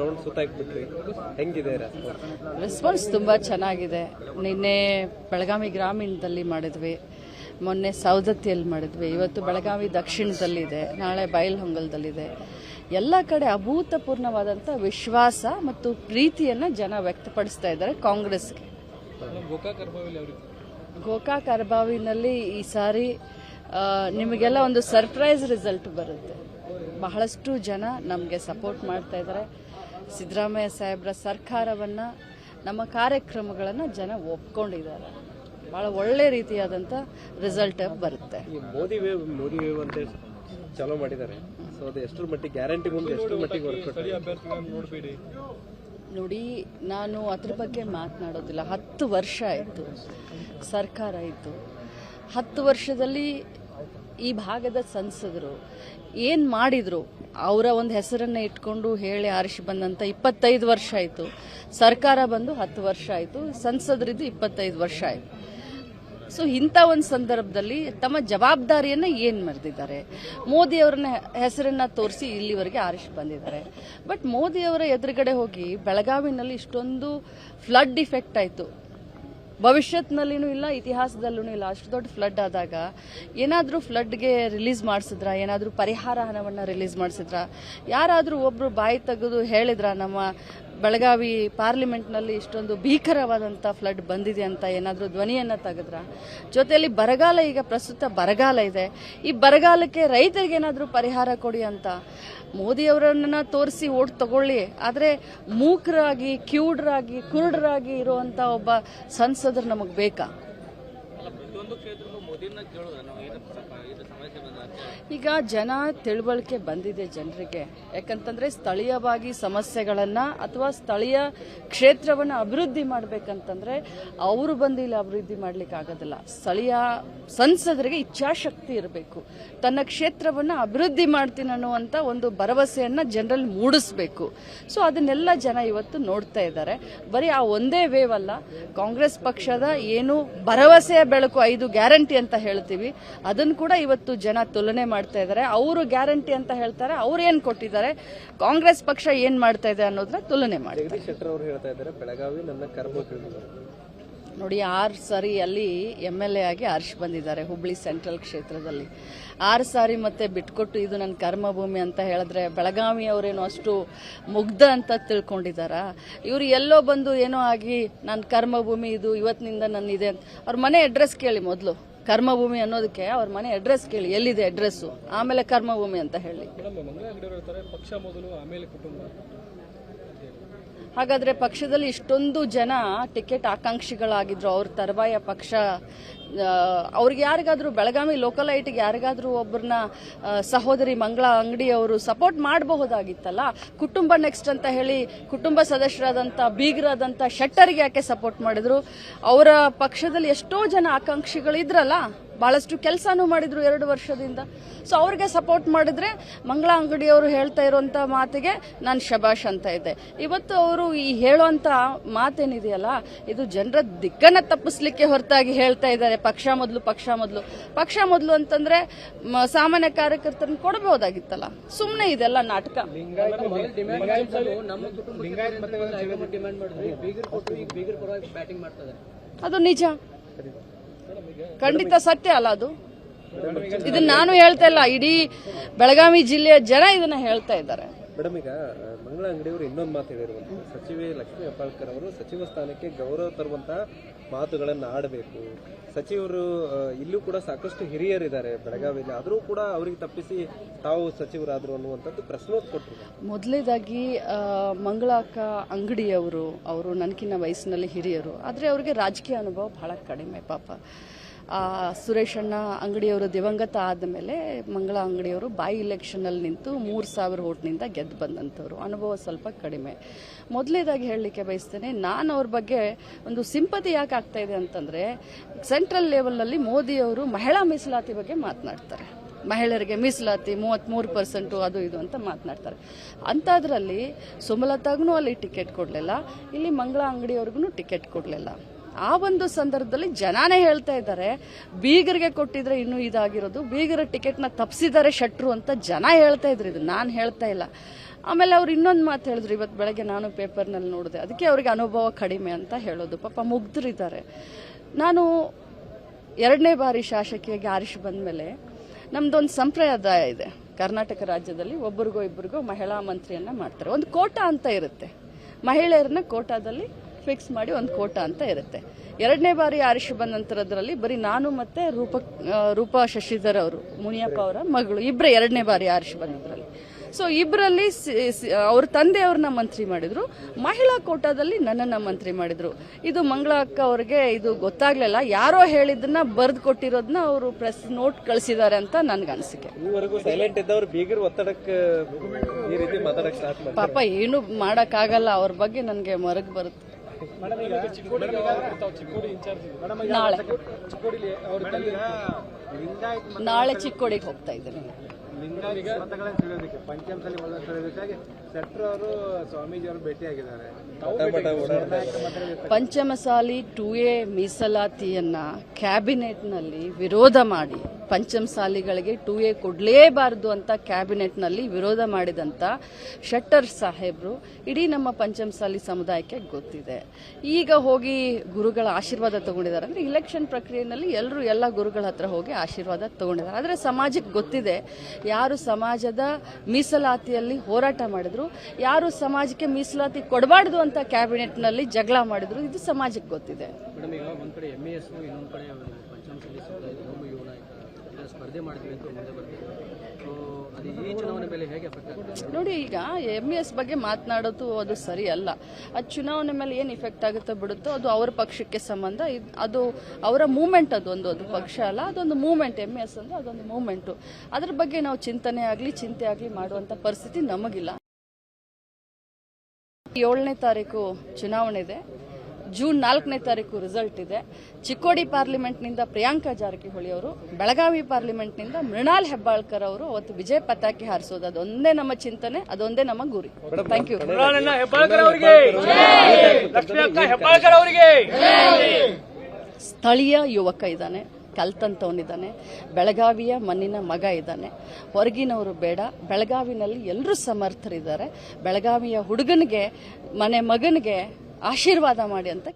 Round ಸುತ್ತಾಕ್ಬಿಟ್ರಿ ಹೆಂಗಿದೆ response ತುಂಬ ಚೆನ್ನಾಗಿದೆ. ನಿನ್ನೆ ಬೆಳಗಾವಿ ಗ್ರಾಮೀಣದಲ್ಲಿ ಮಾಡಿದ್ವಿ. ಮೊನ್ನೆ ಸವದತ್ತಿಯಲ್ಲಿ ಮಾಡಿದ್ವಿ. ಇವತ್ತು ಬೆಳಗಾವಿ ದಕ್ಷಿಣದಲ್ಲಿದೆ. ನಾಳೆ ಬಯಲಹೊಂಗಲದಲ್ಲಿದೆ. ಎಲ್ಲ ಕಡೆ ಅಭೂತಪೂರ್ಣವಾದಂಥ ವಿಶ್ವಾಸ ಮತ್ತು ಪ್ರೀತಿಯನ್ನು ಜನ ವ್ಯಕ್ತಪಡಿಸ್ತಾ ಇದ್ದಾರೆ ಕಾಂಗ್ರೆಸ್ಗೆ. ಗೋಕಾಕ್ ಅರ್ಬಾವಿನಲ್ಲಿ ಈ ಸಾರಿ ನಿಮಗೆಲ್ಲ ಒಂದು ಸರ್ಪ್ರೈಸ್ ರಿಸಲ್ಟ್ ಬರುತ್ತೆ. ಬಹಳಷ್ಟು ಜನ ನಮಗೆ ಸಪೋರ್ಟ್ ಮಾಡ್ತಾ ಇದ್ದಾರೆ. ಸಿದ್ದರಾಮಯ್ಯ ಸಾಹೇಬ್ರ ಸರ್ಕಾರವನ್ನು ನಮ್ಮ ಕಾರ್ಯಕ್ರಮಗಳನ್ನು ಜನ ಒಪ್ಕೊಂಡಿದ್ದಾರೆ. ಭಾಳ ಒಳ್ಳೆ ರೀತಿಯಾದಂಥ ರಿಸಲ್ಟ್ ಬರುತ್ತೆ. ಮೋದಿ ವೇವ್ ಮೋದಿ ವೇವ್ ಅಂತ ಚಾಲೂ ಮಾಡಿದ್ದಾರೆ. ಸೊ ಅದು ಎಷ್ಟರ ಮಟ್ಟಿಗೆ ಗ್ಯಾರಂಟಿ ಮುಂದೆ ಎಷ್ಟರ ಮಟ್ಟಿಗೆ ನೋಡಿ ನಾನು ಅದ್ರ ಬಗ್ಗೆ ಮಾತನಾಡೋದಿಲ್ಲ. ಹತ್ತು ವರ್ಷ ಆಯಿತು. ಸರ್ಕಾರ ಇತ್ತು ಹತ್ತು ವರ್ಷದಲ್ಲಿ ಈ ಭಾಗದ ಸಂಸದರು ಏನು ಮಾಡಿದರು? ಅವರ ಒಂದು ಹೆಸರನ್ನು ಇಟ್ಕೊಂಡು ಹೇಳಿ ಆರಿಸಿ ಬಂದಂಥ ಇಪ್ಪತ್ತೈದು ವರ್ಷ ಆಯಿತು. ಸರ್ಕಾರ ಬಂದು ಹತ್ತು ವರ್ಷ ಆಯಿತು. ಸಂಸದರಿದ್ದು ಇಪ್ಪತ್ತೈದು ವರ್ಷ ಆಯಿತು. ಸೊ ಇಂಥ ಒಂದು ಸಂದರ್ಭದಲ್ಲಿ ತಮ್ಮ ಜವಾಬ್ದಾರಿಯನ್ನು ಏನು ಮರೆದಿದ್ದಾರೆ? ಮೋದಿಯವ್ರನ್ನ ಹೆಸರನ್ನು ತೋರಿಸಿ ಇಲ್ಲಿವರೆಗೆ ಆರಿಸಿ ಬಂದಿದ್ದಾರೆ. ಬಟ್ ಮೋದಿಯವರ ಎದುರುಗಡೆ ಹೋಗಿ ಬೆಳಗಾವಿನಲ್ಲಿ ಇಷ್ಟೊಂದು ಫ್ಲಡ್ ಇಫೆಕ್ಟ್ ಆಯಿತು. ಭವಿಷ್ಯತ್ನಲ್ಲಿನೂ ಇಲ್ಲ ಇತಿಹಾಸದಲ್ಲೂ ಇಲ್ಲ. ಅಷ್ಟು ದೊಡ್ಡ ಫ್ಲಡ್ ಆದಾಗ ಏನಾದರೂ ಫ್ಲಡ್ಗೆ ರಿಲೀಸ್ ಮಾಡಿಸಿದ್ರ? ಏನಾದರೂ ಪರಿಹಾರ ಹಣವನ್ನು ರಿಲೀಸ್ ಮಾಡಿಸಿದ್ರ? ಯಾರಾದರೂ ಒಬ್ಬರು ಬಾಯಿ ತೆಗೆದು ಹೇಳಿದ್ರ, ನಮ್ಮ ಬೆಳಗಾವಿ ಪಾರ್ಲಿಮೆಂಟ್ನಲ್ಲಿ ಇಷ್ಟೊಂದು ಭೀಕರವಾದಂಥ ಫ್ಲಡ್ ಬಂದಿದೆ ಅಂತ ಏನಾದರೂ ಧ್ವನಿಯನ್ನು ತೆಗೆದ್ರ? ಜೊತೆಯಲ್ಲಿ ಬರಗಾಲ ಈಗ ಪ್ರಸ್ತುತ ಬರಗಾಲ ಇದೆ. ಈ ಬರಗಾಲಕ್ಕೆ ರೈತರಿಗೆ ಏನಾದರೂ ಪರಿಹಾರ ಕೊಡಿ ಅಂತ ಮೋದಿಯವರನ್ನ ತೋರಿಸಿ ಓಟ್ ತಗೊಳ್ಳಿ. ಆದರೆ ಮೂಕರಾಗಿ, ಕ್ಯೂಡ್ರಾಗಿ, ಕುರುಡರಾಗಿ ಇರುವಂಥ ಒಬ್ಬ ಸಂಸದರು ನಮಗೆ ಬೇಕಾ? ಈಗ ಜನ ತಿಳುವಳಿಕೆ ಬಂದಿದೆ ಜನರಿಗೆ. ಯಾಕಂತಂದ್ರೆ ಸ್ಥಳೀಯವಾಗಿ ಸಮಸ್ಯೆಗಳನ್ನ ಅಥವಾ ಸ್ಥಳೀಯ ಕ್ಷೇತ್ರವನ್ನು ಅಭಿವೃದ್ಧಿ ಮಾಡ್ಬೇಕಂತಂದ್ರೆ ಅವರು ಬಂದು ಇಲ್ಲಿ ಅಭಿವೃದ್ಧಿ ಮಾಡ್ಲಿಕ್ಕೆ ಆಗೋದಿಲ್ಲ. ಸ್ಥಳೀಯ ಸಂಸದರಿಗೆ ಇಚ್ಛಾಶಕ್ತಿ ಇರಬೇಕು. ತನ್ನ ಕ್ಷೇತ್ರವನ್ನು ಅಭಿವೃದ್ಧಿ ಮಾಡ್ತೀನಿ ಅನ್ನುವಂಥ ಒಂದು ಭರವಸೆಯನ್ನ ಜನರಲ್ಲಿ ಮೂಡಿಸ್ಬೇಕು. ಸೊ ಅದನ್ನೆಲ್ಲ ಜನ ಇವತ್ತು ನೋಡ್ತಾ ಇದ್ದಾರೆ. ಬರೀ ಆ ಒಂದೇ ವೇವ್ ಅಲ್ಲ, ಕಾಂಗ್ರೆಸ್ ಪಕ್ಷದ ಏನು ಭರವಸೆಯ ಬೆಳಕು, ಐದು ಗ್ಯಾರಂಟಿ ಅಂತ ಹೇಳ್ತೀವಿ. ಅದನ್ನ ಕೂಡ ಇವತ್ತು ಜನ ತುಲನೆ ಮಾಡ್ತಾ ಇದ್ದಾರೆ. ಅವರು ಗ್ಯಾರಂಟಿ ಅಂತ ಹೇಳ್ತಾರೆ. ಅವ್ರು ಏನ್ ಕೊಟ್ಟಿದ್ದಾರೆ? ಕಾಂಗ್ರೆಸ್ ಪಕ್ಷ ಏನ್ ಮಾಡ್ತಾ ಇದೆ ಅನ್ನೋದ್ರ ತುಲನೆ ಮಾಡಿ ಹೇಳ್ತಾ ಇದ್ದಾರೆ ಬೆಳಗಾವಿ ನನ್ನ ನೋಡಿ ಆರು ಸಾರಿ ಅಲ್ಲಿ ಎಂ ಎಲ್ ಎ ಆಗಿ ಹರ್ಷ್ ಬಂದಿದ್ದಾರೆ ಹುಬ್ಳಿ ಸೆಂಟ್ರಲ್ ಕ್ಷೇತ್ರದಲ್ಲಿ. ಆರು ಸಾರಿ ಮತ್ತೆ ಬಿಟ್ಕೊಟ್ಟು ಇದು ನನ್ನ ಕರ್ಮಭೂಮಿ ಅಂತ ಹೇಳಿದ್ರೆ ಬೆಳಗಾವಿ ಅವರೇನೋ ಅಷ್ಟು ಮುಗ್ಧ ಅಂತ ತಿಳ್ಕೊಂಡಿದ್ದಾರ? ಇವರು ಎಲ್ಲೋ ಬಂದು ಏನೋ ಆಗಿ ನನ್ನ ಕರ್ಮಭೂಮಿ ಇದು ಇವತ್ತಿನಿಂದ ನನ್ನಿದೆ ಅಂತ. ಅವ್ರ ಮನೆ ಅಡ್ರೆಸ್ ಕೇಳಿ ಮೊದಲು. ಕರ್ಮಭೂಮಿ ಅನ್ನೋದಕ್ಕೆ ಅವ್ರ ಮನೆ ಅಡ್ರೆಸ್ ಕೇಳಿ ಎಲ್ಲಿದೆ ಅಡ್ರೆಸ್ ಆಮೇಲೆ ಕರ್ಮಭೂಮಿ ಅಂತ ಹೇಳಿ. ಹಾಗಾದ್ರೆ ಪಕ್ಷದಲ್ಲಿ ಇಷ್ಟೊಂದು ಜನ ಟಿಕೆಟ್ ಆಕಾಂಕ್ಷಿಗಳಾಗಿದ್ರು, ಅವ್ರ ತರುವಾಯ ಪಕ್ಷ ಅವ್ರಿಗೆ ಯಾರಿಗಾದರೂ ಬೆಳಗಾವಿ ಲೋಕಲೈಟ್ಗೆ ಯಾರಿಗಾದ್ರೂ ಒಬ್ಬರನ್ನ ಸಹೋದರಿ ಮಂಗಳ ಅಂಗಡಿ ಅವರು ಸಪೋರ್ಟ್ ಮಾಡಬಹುದಾಗಿತ್ತಲ್ಲ, ಕುಟುಂಬ ನೆಕ್ಸ್ಟ್ ಅಂತ ಹೇಳಿ, ಕುಟುಂಬ ಸದಸ್ಯರಾದಂಥ ಬೀಗರಾದಂಥ ಶೆಟ್ಟರ್ಗೆ ಯಾಕೆ ಸಪೋರ್ಟ್ ಮಾಡಿದ್ರು? ಅವರ ಪಕ್ಷದಲ್ಲಿ ಎಷ್ಟೋ ಜನ ಆಕಾಂಕ್ಷಿಗಳು ಬಹಳಷ್ಟು ಕೆಲಸನೂ ಮಾಡಿದ್ರು ಎರಡು ವರ್ಷದಿಂದ. ಸೊ ಅವ್ರಿಗೆ ಸಪೋರ್ಟ್ ಮಾಡಿದ್ರೆ ಮಂಗಳ ಅಂಗಡಿಯವರು ಹೇಳ್ತಾ ಇರುವಂತ ಮಾತಿಗೆ ನಾನು ಶಬಾಷ್ ಅಂತ ಇದ್ದೆ. ಇವತ್ತು ಅವರು ಈ ಹೇಳುವಂತ ಮಾತೇನಿದೆಯಲ್ಲ ಇದು ಜನರ ದಿಕ್ಕನ್ನ ತಪ್ಪಿಸ್ಲಿಕ್ಕೆ ಹೊರತಾಗಿ ಹೇಳ್ತಾ ಇದ್ದಾರೆ. ಪಕ್ಷ ಮೊದಲು ಪಕ್ಷ ಮೊದಲು. ಪಕ್ಷ ಮೊದಲು ಅಂತಂದ್ರೆ ಸಾಮಾನ್ಯ ಕಾರ್ಯಕರ್ತರನ್ನ ಕೊಡಬಹುದಾಗಿತ್ತಲ್ಲ ಸುಮ್ಮನೆ ಇದೆಲ್ಲ ನಾಟಕ. ಅದು ನಿಜ. ಖಂಡಿತ ಸತ್ಯ ಅಲ್ಲ ಅದು. ಇದನ್ನ ನಾನು ಹೇಳ್ತಾ ಇಲ್ಲ, ಇಡೀ ಬೆಳಗಾವಿ ಜಿಲ್ಲೆಯ ಜನ ಇದನ್ನ ಹೇಳ್ತಾ ಇದ್ದಾರೆ. ಮೇಡಮ್, ಈಗ ಮಂಗಳ ಅಂಗಡಿಯವರು ಇನ್ನೊಂದು ಮಾತು ಹೇಳಿರುವಂತ, ಸಚಿವೆ ಲಕ್ಷ್ಮೀ ಹೆಬ್ಬಾಳ್ಕರ್ ಅವರು ಸಚಿವ ಸ್ಥಾನಕ್ಕೆ ಗೌರವ ತರುವಂತಹ ಮಾತುಗಳನ್ನು ಆಡಬೇಕು. ಸಚಿವರು ಇಲ್ಲೂ ಕೂಡ ಸಾಕಷ್ಟು ಹಿರಿಯರಿದ್ದಾರೆ ಬೆಳಗಾವಿಯಲ್ಲಿ. ಆದರೂ ಕೂಡ ಅವರಿಗೆ ತಪ್ಪಿಸಿ ತಾವು ಸಚಿವರಾದರು ಅನ್ನುವಂಥದ್ದು ಪ್ರಶ್ನೋತ್ ಕೊಟ್ಟರು ಮೊದಲೇದಾಗಿ ಮಂಗಳಾಕ ಅಂಗಡಿಯವರು, ಅವರು ನನಗಿನ್ನ ವಯಸ್ಸಿನಲ್ಲಿ ಹಿರಿಯರು, ಆದರೆ ಅವರಿಗೆ ರಾಜಕೀಯ ಅನುಭವ ಬಹಳ ಕಡಿಮೆ ಪಾಪ. ಆ, ಸುರೇಶ್ ಅಣ್ಣ ಅಂಗಡಿಯವರು ದಿವಂಗತ ಆದಮೇಲೆ ಮಂಗಳ ಅಂಗಡಿಯವರು ಬಾಯಿ ಇಲೆಕ್ಷನಲ್ಲಿ ನಿಂತು ಮೂರು ಸಾವಿರ ಓಟ್ನಿಂದ ಗೆದ್ದು ಬಂದಂಥವ್ರು. ಅನುಭವ ಸ್ವಲ್ಪ ಕಡಿಮೆ. ಮೊದಲೇದಾಗಿ ಹೇಳಲಿಕ್ಕೆ ಬಯಸ್ತೇನೆ ನಾನು ಅವ್ರ ಬಗ್ಗೆ ಒಂದು ಸಿಂಪತಿ ಯಾಕೆ ಆಗ್ತಾ ಇದೆ ಅಂತಂದರೆ ಸೆಂಟ್ರಲ್ ಲೆವೆಲ್ನಲ್ಲಿ ಮೋದಿಯವರು ಮಹಿಳಾ ಮೀಸಲಾತಿ ಬಗ್ಗೆ ಮಾತನಾಡ್ತಾರೆ. ಮಹಿಳೆಯರಿಗೆ ಮೀಸಲಾತಿ ಮೂವತ್ತ್ಮೂರು ಪರ್ಸೆಂಟು ಅದು ಇದು ಅಂತ ಮಾತನಾಡ್ತಾರೆ. ಅಂಥದ್ರಲ್ಲಿ ಸುಮಲತಾಗೂ ಅಲ್ಲಿ ಟಿಕೆಟ್ ಕೊಡಲಿಲ್ಲ ಇಲ್ಲಿ ಮಂಗಳ ಅಂಗಡಿಯವ್ರಿಗೂ ಟಿಕೆಟ್ ಕೊಡಲಿಲ್ಲ. ಆ ಒಂದು ಸಂದರ್ಭದಲ್ಲಿ ಜನಾನೇ ಹೇಳ್ತಾ ಇದ್ದಾರೆ, ಬೀಗರಿಗೆ ಕೊಟ್ಟಿದ್ರೆ ಇನ್ನೂ ಇದಾಗಿರೋದು, ಬೀಗರ ಟಿಕೆಟ್ನ ತಪ್ಪಿಸಿದ್ದಾರೆ ಶಟ್ರು ಅಂತ ಜನ ಹೇಳ್ತಾ ಇದ್ರು, ಇದು ನಾನು ಹೇಳ್ತಾ ಇಲ್ಲ. ಆಮೇಲೆ ಅವ್ರು ಇನ್ನೊಂದು ಮಾತು ಹೇಳಿದ್ರು ಇವತ್ತು ಬೆಳಗ್ಗೆ ನಾನು ಪೇಪರ್ನಲ್ಲಿ ನೋಡಿದೆ, ಅದಕ್ಕೆ ಅವ್ರಿಗೆ ಅನುಭವ ಕಡಿಮೆ ಅಂತ ಹೇಳೋದು, ಪಾಪ ಮುಗ್ಧರಿದ್ದಾರೆ ನಾನು ಎರಡನೇ ಬಾರಿ ಶಾಸಕಿಯಾಗಿ ಆರಿಸಿ ಬಂದಮೇಲೆ ನಮ್ದೊಂದು ಸಂಪ್ರದಾಯ ಇದೆ, ಕರ್ನಾಟಕ ರಾಜ್ಯದಲ್ಲಿ ಒಬ್ಬರಿಗೋ ಇಬ್ಬರಿಗೋ ಮಹಿಳಾ ಮಂತ್ರಿಯನ್ನು ಮಾಡ್ತಾರೆ. ಒಂದು ಕೋಟಾ ಅಂತ ಇರುತ್ತೆ, ಮಹಿಳೆಯರನ್ನ ಕೋಟಾದಲ್ಲಿ ಫಿಕ್ಸ್ ಮಾಡಿ ಒಂದು ಕೋಟಾ ಅಂತ ಇರುತ್ತೆ. ಎರಡನೇ ಬಾರಿ ಆರಿಶು ಬಂದ ನಂತರದಲ್ಲಿ ಬರೀ ನಾನು ಮತ್ತೆ ರೂಪ ರೂಪಾ ಶಶಿಧರ್ ಅವರು ಮುನಿಯಪ್ಪ ಅವರ ಮಗಳು ಇಬ್ಬರೇ ಎರಡನೇ ಬಾರಿ ಆರಿಸಿ ಬಂದಿದ್ರಲ್ಲಿ ಸೊ ಇಬ್ಬರಲ್ಲಿ ಅವ್ರ ತಂದೆಯವ್ರನ್ನ ಮಂತ್ರಿ ಮಾಡಿದ್ರು. ಮಹಿಳಾ ಕೋಟಾದಲ್ಲಿ ನನ್ನನ್ನ ಮಂತ್ರಿ ಮಾಡಿದ್ರು. ಇದು ಮಂಗಳ ಅಕ್ಕ ಅವ್ರಿಗೆ ಇದು ಗೊತ್ತಾಗ್ಲಿಲ್ಲ. ಯಾರೋ ಹೇಳಿದ್ದನ್ನ ಬರೆದು ಕೊಟ್ಟಿರೋದನ್ನ ಅವರು ಪ್ರೆಸ್ ನೋಟ್ ಕಳಿಸಿದ್ದಾರೆ ಅಂತ ನನ್ಗೆ ಅನಿಸಿಕೆ. ಈವರೆಗೂ ಸೈಲೆಂಟ್ ಇದ್ದವ್ರು ಬೀಗರ್ ಒತ್ತಡಕ್ಕೆ ಈ ರೀತಿ ಮಾತಾಡಕ್ ಸ್ಟಾರ್ಟ್ ಮಾಡಿ ಪಾಪ ಏನು ಮಾಡಕ್ಕಾಗಲ್ಲ. ಅವ್ರ ಬಗ್ಗೆ ನನಗೆ ಮರಗ್ ಬರುತ್ತೆ. ನಾಳೆ. ನಾಳೆ ಚಿಕ್ಕೋಡಿಗೆ ಹೋಗ್ತಾ ಇದ್ದೀನಿ. ಪಂಚಮಸಾಲಿ ಟು ಎ ಮೀಸಲಾತಿಯನ್ನ ಕ್ಯಾಬಿನೆಟ್ನಲ್ಲಿ ವಿರೋಧ ಮಾಡಿ ಪಂಚಮಸಾಲಿಗಳಿಗೆ ಟು ಎ ಕೊಡಲೇಬಾರದು ಅಂತ ಕ್ಯಾಬಿನೆಟ್ನಲ್ಲಿ ವಿರೋಧ ಮಾಡಿದಂಥ ಶೆಟ್ಟರ್ ಸಾಹೇಬರು ಇಡೀ ನಮ್ಮ ಪಂಚಮಸಾಲಿ ಸಮುದಾಯಕ್ಕೆ ಗೊತ್ತಿದೆ. ಈಗ ಹೋಗಿ ಗುರುಗಳ ಆಶೀರ್ವಾದ ತಗೊಂಡಿದ್ದಾರೆ. ಅಂದ್ರೆ ಇಲೆಕ್ಷನ್ ಪ್ರಕ್ರಿಯೆಯಲ್ಲಿ ಎಲ್ಲರೂ ಎಲ್ಲ ಗುರುಗಳ ಹತ್ರ ಹೋಗಿ ಆಶೀರ್ವಾದ ತಗೊಂಡಿದ್ದಾರೆ. ಆದರೆ ಸಮಾಜಕ್ಕೆ ಗೊತ್ತಿದೆ, ಯಾರು ಸಮಾಜದ ಮೀಸಲಾತಿಯಲ್ಲಿ ಹೋರಾಟ ಮಾಡಿದ್ರು, ಯಾರು ಸಮಾಜಕ್ಕೆ ಮೀಸಲಾತಿ ಕೊಡಬಾರ್ದು ಅಂತ ಕ್ಯಾಬಿನೆಟ್ನಲ್ಲಿ ಜಗಳ ಮಾಡಿದ್ರು, ಇದು ಸಮಾಜಕ್ಕೆ ಗೊತ್ತಿದೆ ಮೇಡಮ್ ಈಗ ಒಂದ್ ಕಡೆ ಎಂ ಎಸ್ ಇನ್ನೊಂದ್ ಕಡೆ ಪಂಚಮಸಾಲಿ ಸಮುದಾಯದ ಹೋಮ ಯುವ ನಾಯಕ ಇದರ ಸ್ಪರ್ಧೆ ಮಾಡ್ತೀವಿ ಅಂತ ಮುಂದೆ ಬರ್ತೀವಿ. ಈ ಚುನಾವಣೆ ಮೇಲೆ ಹೇಗೆ ನೋಡಿ, ಈಗ ಎಂ ಎಸ್ ಬಗ್ಗೆ ಮಾತನಾಡೋದು ಅದು ಸರಿ ಅಲ್ಲ. ಅದು ಚುನಾವಣೆ ಮೇಲೆ ಏನು ಇಫೆಕ್ಟ್ ಆಗುತ್ತೋ ಬಿಡುತ್ತೋ ಅದು ಅವರ ಪಕ್ಷಕ್ಕೆ ಸಂಬಂಧ. ಅದು ಅವರ ಮೂಮೆಂಟ್ ಅದೊಂದು ಅದು ಪಕ್ಷ ಅಲ್ಲ, ಅದೊಂದು ಮೂಮೆಂಟ್ ಎಂ ಎಸ್ ಅಂದ್ರೆ ಅದೊಂದು ಮೂಮೆಂಟು ಅದ್ರ ಬಗ್ಗೆ ನಾವು ಚಿಂತನೆ ಆಗಲಿ, ಚಿಂತೆ ಆಗಲಿ ಮಾಡುವಂಥ ಪರಿಸ್ಥಿತಿ ನಮಗಿಲ್ಲ. ಏಳನೇ ತಾರೀಕು ಚುನಾವಣೆ ಇದೆ. ಜೂನ್ ನಾಲ್ಕನೇ ತಾರೀಕು ರಿಸಲ್ಟ್ ಇದೆ. ಚಿಕ್ಕೋಡಿ ಪಾರ್ಲಿಮೆಂಟ್ನಿಂದ ಪ್ರಿಯಾಂಕಾ ಜಾರಕಿಹೊಳಿ ಅವರು ಬೆಳಗಾವಿ ಪಾರ್ಲಿಮೆಂಟ್ನಿಂದ ಮೃಣಾಲ್ ಹೆಬ್ಬಾಳ್ಕರ್ ಅವರು ಅವತ್ತು ವಿಜಯ ಪತಾಕಿ ಹಾರಿಸೋದು. ಅದೊಂದೇ ನಮ್ಮ ಚಿಂತನೆ ಅದೊಂದೇ ನಮ್ಮ ಗುರಿ. ಥ್ಯಾಂಕ್ ಯು ಸ್ಥಳೀಯ ಯುವಕ ಇದ್ದಾನೆ ಕಲ್ತಂತವನಿದ್ದಾನೆ ಬೆಳಗಾವಿಯ ಮಣ್ಣಿನ ಮಗ ಇದ್ದಾನೆ. ಹೊರಗಿನವರು ಬೇಡ ಬೆಳಗಾವಿನಲ್ಲಿ ಎಲ್ಲರೂ ಸಮರ್ಥರಿದ್ದಾರೆ. ಬೆಳಗಾವಿಯ ಹುಡುಗನಿಗೆ ಮನೆ ಮಗನಿಗೆ ಆಶೀರ್ವಾದ ಮಾಡಿ ಅಂತ